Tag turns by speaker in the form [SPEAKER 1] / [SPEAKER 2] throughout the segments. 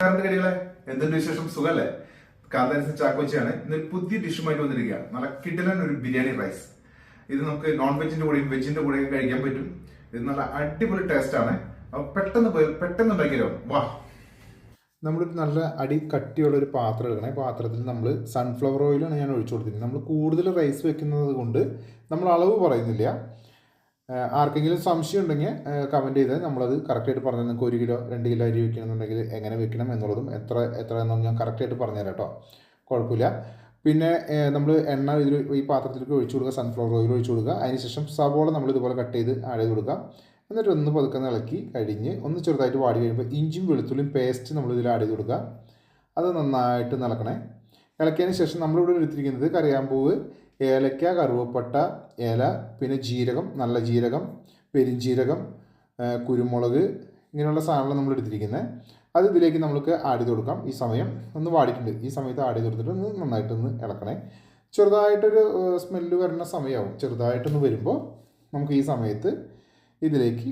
[SPEAKER 1] കാറിന്റെ കടികളെ? എന്തുണ്ട് വിശേഷം? സുഖല്ലേ? കാന്താരിസ് ചാക്കോച്ചിയാണ് ഇന്ന് പുതിയ ഡിഷുമായിട്ട് വന്നിരിക്കുകയാണ്. നല്ല കിടലൻ ഒരു ബിരിയാണി റൈസ്. ഇത് നമുക്ക് നോൺ വെജിന്റെ കൂടെയും വെജിന്റെ കൂടെയും കഴിക്കാൻ പറ്റും. ഇത് നല്ല അടിപൊളി ടേസ്റ്റ് ആണ്. പെട്ടെന്ന് പെട്ടെന്ന് ഭയങ്കരം വാ.
[SPEAKER 2] നമ്മളൊരു നല്ല അടി കട്ടിയുള്ള ഒരു പാത്രം എടുക്കണേ. പാത്രത്തിൽ നമ്മൾ സൺഫ്ലവർ ഓയിലാണ് ഞാൻ ഒഴിച്ചു കൊടുത്തിരിക്കുന്നത്. നമ്മൾ കൂടുതൽ റൈസ് വെക്കുന്നത് കൊണ്ട് നമ്മൾ അളവ് പറയുന്നില്ല. ആർക്കെങ്കിലും സംശയം ഉണ്ടെങ്കിൽ കമന്റ് ചെയ്താൽ നമ്മളത് കറക്റ്റായിട്ട് പറഞ്ഞു നിങ്ങൾക്ക് ഒരു കിലോ രണ്ട് കിലോ അരി വെക്കണമെന്നുണ്ടെങ്കിൽ എങ്ങനെ വെക്കണം എന്നുള്ളതും എത്ര എത്ര എന്നും ഞാൻ കറക്റ്റായിട്ട് പറഞ്ഞുതരാം കേട്ടോ. കുഴപ്പമില്ല. പിന്നെ നമ്മൾ എണ്ണ ഇതിൽ ഈ പാത്രത്തിലേക്ക് ഒഴിച്ചു കൊടുക്കുക സൺഫ്ലവർ ഓയിൽ ഒഴിച്ചു കൊടുക്കുക. അതിനുശേഷം സവോള നമ്മൾ ഇതുപോലെ കട്ട് ചെയ്ത് ആഡ് ചെയ്ത് കൊടുക്കുക എന്നിട്ട് ഒന്ന് പതുക്കെ ഇളക്കി കഴിഞ്ഞ് ഒന്ന് ചെറുതായിട്ട് വാടി കഴിയുമ്പോൾ ഇഞ്ചിയും വെളുത്തുള്ളിയും പേസ്റ്റ് നമ്മൾ ഇതിൽ ആഡ് ചെയ്ത് കൊടുക്കുക. അത് നന്നായിട്ട് നിളക്കണേ ഇളക്കിയതിന് ശേഷം നമ്മളിവിടെ എടുത്തിരിക്കുന്നത് കറിയാമ്പൂവ് ഏലക്ക കറുവപ്പട്ട ഏല പിന്നെ ജീരകം നല്ല ജീരകം പെരിഞ്ജീരകം കുരുമുളക് ഇങ്ങനെയുള്ള സാധനങ്ങൾ നമ്മൾ എടുത്തിരിക്കുന്നത്. അത് ഇതിലേക്ക് നമുക്ക് ആടി കൊടുക്കാം. ഈ സമയം ഒന്ന് വാടിയിട്ടുണ്ട്. ഈ സമയത്ത് ചെയ്ത് കൊടുത്തിട്ട് ഒന്ന് നന്നായിട്ടൊന്ന് ഇളക്കണേ. ചെറുതായിട്ടൊരു സ്മെല്ല് വരുന്ന സമയമാവും ചെറുതായിട്ടൊന്ന് വരുമ്പോൾ നമുക്ക് ഈ സമയത്ത് ഇതിലേക്ക്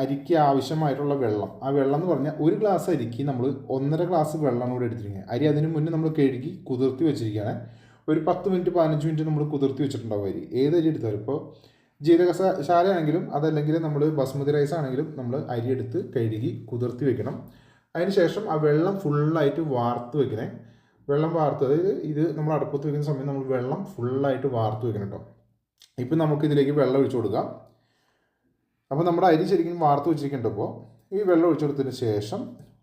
[SPEAKER 2] അരിക്ക് ആവശ്യമായിട്ടുള്ള വെള്ളം. ആ വെള്ളം എന്ന് പറഞ്ഞാൽ ഒരു ഗ്ലാസ് അരിക്ക് നമ്മൾ ഒന്നര ഗ്ലാസ് വെള്ളമാണ് ഇവിടെ എടുത്തിരിക്കുന്നത്. അരി അതിന് മുന്നേ നമ്മൾ കഴുകി കുതിർത്തി വെച്ചിരിക്കുകയാണ്. ഒരു പത്ത് മിനിറ്റ് പതിനഞ്ച് മിനിറ്റ് നമ്മൾ കുതിർത്തി വെച്ചിട്ടുണ്ടാവും അരി. ഏത് അരി എടുത്താലും. ഇപ്പോൾ ജീരകശാല ആണെങ്കിലും അതല്ലെങ്കിൽ നമ്മൾ ബസ്മതി റൈസ് ആണെങ്കിലും നമ്മൾ അരി എടുത്ത് കഴുകി കുതിർത്തി വെക്കണം. അതിന് ശേഷം ആ വെള്ളം ഫുള്ളായിട്ട് വാർത്ത് വെക്കണേ. വെള്ളം വാർത്ത് അതായത് ഇത് നമ്മൾ അടുപ്പത്ത് വെക്കുന്ന സമയം നമ്മൾ വെള്ളം ഫുള്ളായിട്ട് വാർത്ത് വെക്കണം കേട്ടോ ഇപ്പം നമുക്ക് ഇതിലേക്ക് വെള്ളം ഒഴിച്ചു കൊടുക്കാം. അപ്പോൾ നമ്മുടെ അരി ശരിക്കും വാർത്ത് വെച്ചിരിക്കണ്ടപ്പോൾ ഈ വെള്ളം ഒഴിച്ചു കൊടുത്തതിന് ശേഷം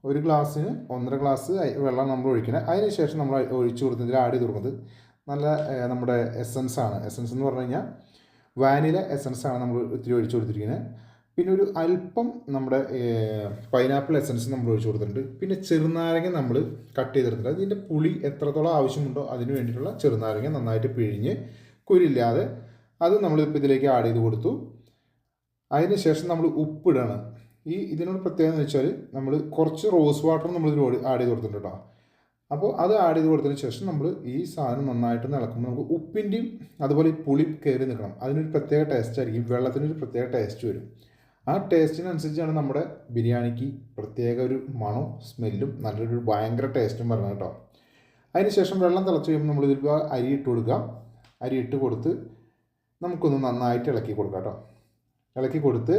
[SPEAKER 2] ഒരു ഗ്ലാസ്സിന് ഒന്നര ഗ്ലാസ് വെള്ളം നമ്മൾ ഒഴിക്കണം. അതിന് ശേഷം നമ്മൾ ഒഴിച്ചു കൊടുത്തതിൽ ആഡ് ചെയ്ത് കൊടുക്കുന്നത് നല്ല നമ്മുടെ എസൻസ് ആണ്. എസൻസ് എന്ന് പറഞ്ഞു കഴിഞ്ഞാൽ വാനില എസൻസ് ആണ് നമ്മൾ ഇത്തിരി ഒഴിച്ചു കൊടുത്തിരിക്കുന്നത് പിന്നെ ഒരു അല്പം നമ്മുടെ പൈനാപ്പിൾ എസൻസ് നമ്മൾ ഒഴിച്ചു കൊടുത്തിട്ടുണ്ട്. പിന്നെ ചെറുനാരങ്ങ നമ്മൾ കട്ട് ചെയ്തെടുത്തിട്ടുണ്ട് അതിന്റെ പുളി എത്രത്തോളം ആവശ്യമുണ്ടോ അതിന് വേണ്ടിയിട്ടുള്ള ചെറുനാരങ്ങ നന്നായിട്ട് പിഴിഞ്ഞ് കുരില്ലാതെ അത് നമ്മൾ ഇപ്പോൾ ഇതിലേക്ക് ആഡ് ചെയ്ത് കൊടുത്തു. അതിന് ശേഷം നമ്മൾ ഉപ്പിടണം. ഈ ഇതിനോട് പ്രത്യേകത എന്ന് വെച്ചാൽ നമ്മൾ കുറച്ച് റോസ് വാട്ടർ നമ്മൾ ഇതിൽ ആഡ് ചെയ്ത് കൊടുത്തിട്ടുണ്ട് കേട്ടോ. അപ്പോൾ അത് ആഡ് ചെയ്ത് കൊടുത്തതിന് ശേഷം നമ്മൾ ഈ സാധനം നന്നായിട്ട് ഇളക്കുമ്പോൾ നമുക്ക് ഉപ്പിന്റെയും അതുപോലെ പുളി കയറി നിൽക്കണം. അതിനൊരു പ്രത്യേക ടേസ്റ്റ് ആയിരിക്കും. വെള്ളത്തിനൊരു പ്രത്യേക ടേസ്റ്റ് വരും. ആ ടേസ്റ്റിനനുസരിച്ചാണ് നമ്മുടെ ബിരിയാണിക്ക് പ്രത്യേക ഒരു മണവും സ്മെല്ലും നല്ലൊരു ഭയങ്കര ടേസ്റ്റും വരണം കേട്ടോ. അതിന് ശേഷം വെള്ളം തിളച്ച് കഴിയുമ്പോൾ നമ്മൾ ഇതിൽ അരി ഇട്ട് കൊടുക്കുക അരി ഇട്ട് കൊടുത്ത് നമുക്കൊന്ന് നന്നായിട്ട് ഇളക്കി കൊടുക്കാം കേട്ടോ. ഇളക്കി കൊടുത്ത്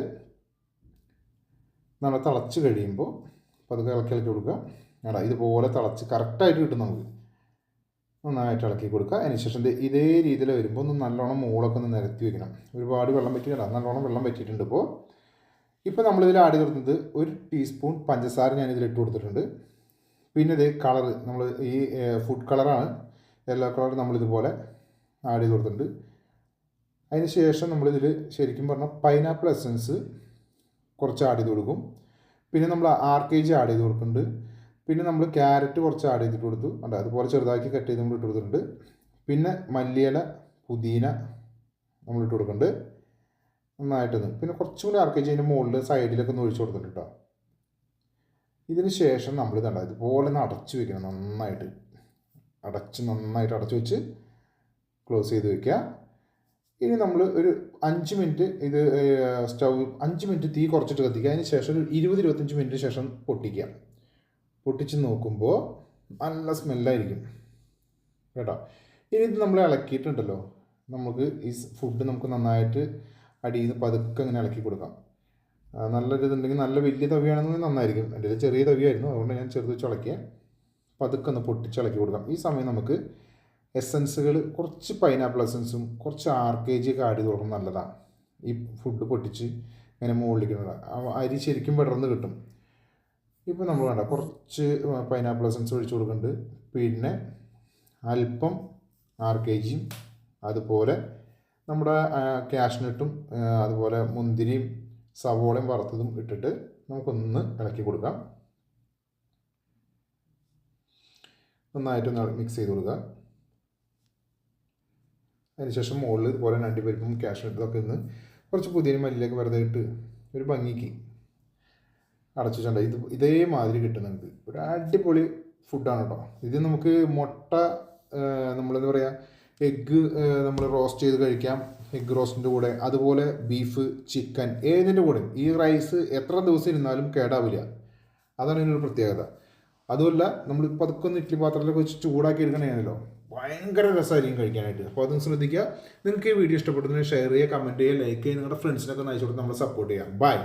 [SPEAKER 2] നമ്മൾ തിളച്ച് കഴിയുമ്പോൾ പതുക്കെ ഇളക്കി ഇളക്കി കൊടുക്കുക. എടാ ഇതുപോലെ തിളച്ച് കറക്റ്റായിട്ട് കിട്ടും നമുക്ക്. നന്നായിട്ട് ഇളക്കി കൊടുക്കുക. അതിനുശേഷം ഇതേ രീതിയിൽ വരുമ്പോൾ ഒന്ന് നല്ലോണം മുകളൊക്കെ ഒന്ന് നിരത്തി വയ്ക്കണം ഒരുപാട് വെള്ളം പറ്റിയിട്ടുണ്ട് നല്ലോണം വെള്ളം പറ്റിയിട്ടുണ്ട് ഇപ്പോൾ. ഇപ്പോൾ നമ്മളിതിൽ ആഡ് ചെയ്ത് കൊടുക്കുന്നത് ഒരു ടീസ്പൂൺ പഞ്ചസാര ഞാൻ ഇതിൽ ഇട്ട് കൊടുത്തിട്ടുണ്ട്. പിന്നെ ഇത് കളർ നമ്മൾ ഈ ഫുഡ് കളറാണ് യെല്ലോ കളർ നമ്മളിതുപോലെ ആഡ് ചെയ്ത് കൊടുത്തിട്ടുണ്ട്. അതിന് ശേഷം നമ്മളിതിൽ ശരിക്കും പറഞ്ഞാൽ പൈനാപ്പിൾ എസൻസ് കുറച്ച് ആഡ് ചെയ്ത് കൊടുക്കും. പിന്നെ നമ്മൾ ആർ കെ ജി ആഡ് ചെയ്ത് കൊടുക്കുന്നുണ്ട് പിന്നെ നമ്മൾ ക്യാരറ്റ് കുറച്ച് ആഡ് ചെയ്തിട്ട് കൊടുത്തു. ഉണ്ട് അതുപോലെ ചെറുതാക്കി കട്ട് ചെയ്ത് നമ്മൾ ഇട്ട് കൊടുത്തിട്ടുണ്ട്. പിന്നെ മല്ലിയില പുതിന നമ്മൾ ഇട്ട് കൊടുക്കുന്നുണ്ട് നന്നായിട്ടൊന്ന്. പിന്നെ കുറച്ചും കൂടി ആർ കെ അതിന്റെ മുകളിൽ സൈഡിലൊക്കെ ഒന്ന് ഒഴിച്ചു കൊടുത്തിട്ടുണ്ട് കേട്ടോ ഇതിന് ശേഷം നമ്മൾ ഇതുണ്ട് ഇതുപോലെ ഒന്ന് അടച്ച് വെക്കണം നന്നായിട്ട്. അടച്ച് നന്നായിട്ട് അടച്ച് വെച്ച് ക്ലോസ് ചെയ്ത് വെക്കുക. ഇനി നമ്മൾ ഒരു അഞ്ച് മിനിറ്റ് ഇത് സ്റ്റൗ അഞ്ച് മിനിറ്റ് തീ കുറച്ചിട്ട് കത്തിക്കുക. അതിന് ശേഷം ഒരു ഇരുപത് ഇരുപത്തഞ്ച് മിനിറ്റിന് ശേഷം പൊട്ടിക്കുക. പൊട്ടിച്ച് നോക്കുമ്പോൾ നല്ല സ്മെല്ലായിരിക്കും. കേട്ടോ? ഇനി ഇത് നമ്മൾ ഇളക്കിയിട്ടുണ്ടല്ലോ. നമുക്ക് ഈ ഫുഡ് നമുക്ക് നന്നായിട്ട് അടിയിൽ നിന്ന് പതുക്കെ അങ്ങനെ ഇളക്കി കൊടുക്കാം. നല്ലൊരിതുണ്ടെങ്കിൽ നല്ല വലിയ തവിയാണെന്നുണ്ടെങ്കിൽ നന്നായിരിക്കും. എന്റെ ഒരു ചെറിയ തവിയായിരുന്നു. അതുകൊണ്ട് ഞാൻ ചെറുത് വെച്ച് ഇളക്കിയ. പതുക്കെ ഒന്ന് പൊട്ടിച്ച് ഇളക്കി കൊടുക്കാം. ഈ സമയം നമുക്ക് എസൻസുകൾ കുറച്ച് പൈനാപ്പിൾ എസൻസും കുറച്ച് ആർ കെ ജി ഒക്കെ ആഡ് ചെയ്ത് കൊടുക്കുന്നത് നല്ലതാണ് ഈ ഫുഡ് പൊട്ടിച്ച് ഇങ്ങനെ മുകളിലേക്ക് അരി ശരിക്കും വിടർന്ന് കിട്ടും. ഇപ്പോൾ നമ്മൾ വേണ്ട കുറച്ച് പൈനാപ്പിൾ എസൻസ് ഒഴിച്ച് കൊടുക്കുന്നുണ്ട് പിന്നെ അല്പം ആർ കെ ജിയും അതുപോലെ നമ്മുടെ കാഷ്നട്ടും അതുപോലെ മുന്തിരിയും സവോളയും വറുത്തതും ഇട്ടിട്ട് നമുക്കൊന്ന് ഇളക്കി കൊടുക്കാം. നന്നായിട്ടൊന്ന് മിക്സ് ചെയ്ത് കൊടുക്കുക അതിനുശേഷം മുകളിൽ ഇതുപോലെ കാഷ്നട്ടും ഒക്കെ ഇന്ന് കുറച്ച് പുതിയ മല്ലിലേക്ക് വെറുതെ ഇട്ട് ഒരു ഭംഗിക്ക് അടച്ചു വെച്ചിട്ടുണ്ട് ഇത് ഇതേമാതിരി കിട്ടും നമുക്ക് ഒരു അടിപൊളി ഫുഡാണ് കേട്ടോ. ഇത് നമുക്ക് മുട്ട നമ്മളെന്താ പറയുക എഗ്ഗ് നമ്മൾ റോസ്റ്റ് ചെയ്ത് കഴിക്കാം. എഗ്ഗ് റോസ്റ്റിന്റെ കൂടെ. അതുപോലെ ബീഫ് ചിക്കൻ ഏതിന്റെ കൂടെ? ഈ റൈസ് എത്ര ദിവസം ഇരുന്നാലും കേടാവില്ല. അതാണ് ഇതിനൊരു പ്രത്യേകത. അതുമല്ല നമ്മൾ പതുക്കെ ഒന്ന് ഇഡ്ഡലി പാത്രത്തിലൊക്കെ വെച്ച് ചൂടാക്കി എടുക്കണേനല്ലോ ഭയങ്കര രസമായിരിക്കും കഴിക്കാനായിട്ട്. അപ്പോൾ അതൊന്ന് ശ്രദ്ധിക്കുക. നിങ്ങൾക്ക് ഈ വീഡിയോ ഇഷ്ടപ്പെട്ടതിന് ഷെയർ ചെയ്യുക കമന്റ് ചെയ്യുക ലൈക്ക് ചെയ്യുക. നിങ്ങളുടെ ഫ്രണ്ട്സിനൊക്കെ ഒന്ന് അയച്ചു കൊടുത്ത് നമ്മളെ സപ്പോർട്ട് ചെയ്യാം. ബൈ